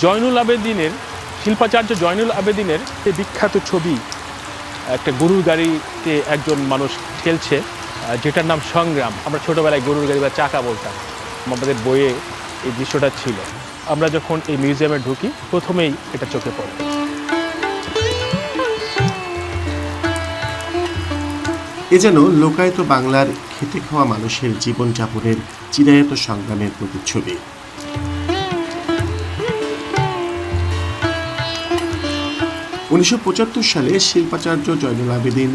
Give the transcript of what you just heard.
জয়নুল আবেদিনের শিল্পাচার্য জয়নুল আবেদিনের যে বিখ্যাত ছবি একটা গরুর গাড়িতে একজন মানুষ আহ, যেটার নাম সংগ্রাম। আমরা ছোটবেলায় গরুর গাড়ি বা চাকা বলতাম। আমাদের বইয়ে এই দৃশ্যটা ছিল। আমরা যখন এই মিউজিয়ামে ঢুকি প্রথমেই এটা চোখে পড়ে। এ যেন লোকায়ত বাংলার খেতে খাওয়া মানুষের জীবনযাপনের চিরায়ত সংগ্রামের প্রতিচ্ছবি। উনিশশো পঁচাত্তর সালে শিল্পাচার্য জয়নুল আবেদিন